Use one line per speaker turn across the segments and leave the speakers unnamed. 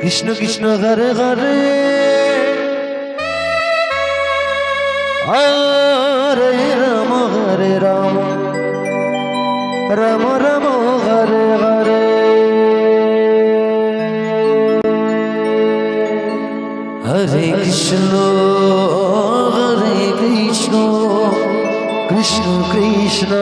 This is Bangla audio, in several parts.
কৃষ্ণ কৃষ্ণ ঘরে ঘরে। হরে রাম হরে রাম। রাম রাম, হরে হরে।
হরে কৃষ্ণ হরে কৃষ্ণ।
কৃষ্ণ কৃষ্ণ।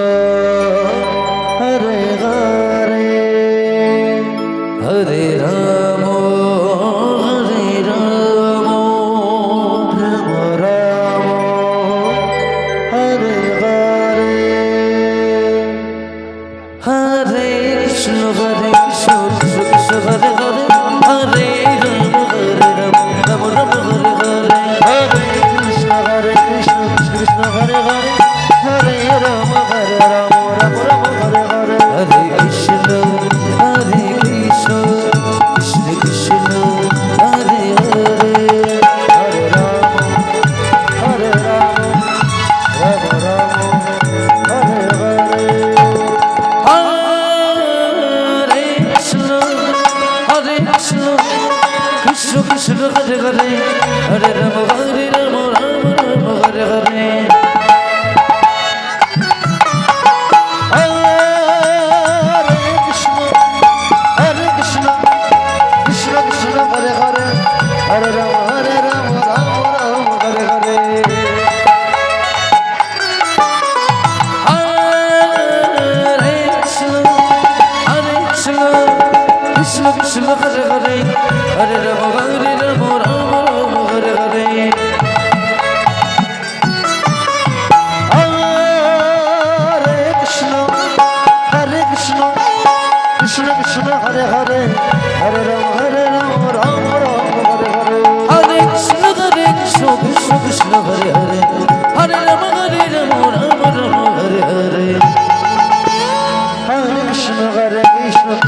हरे राम हरे
राम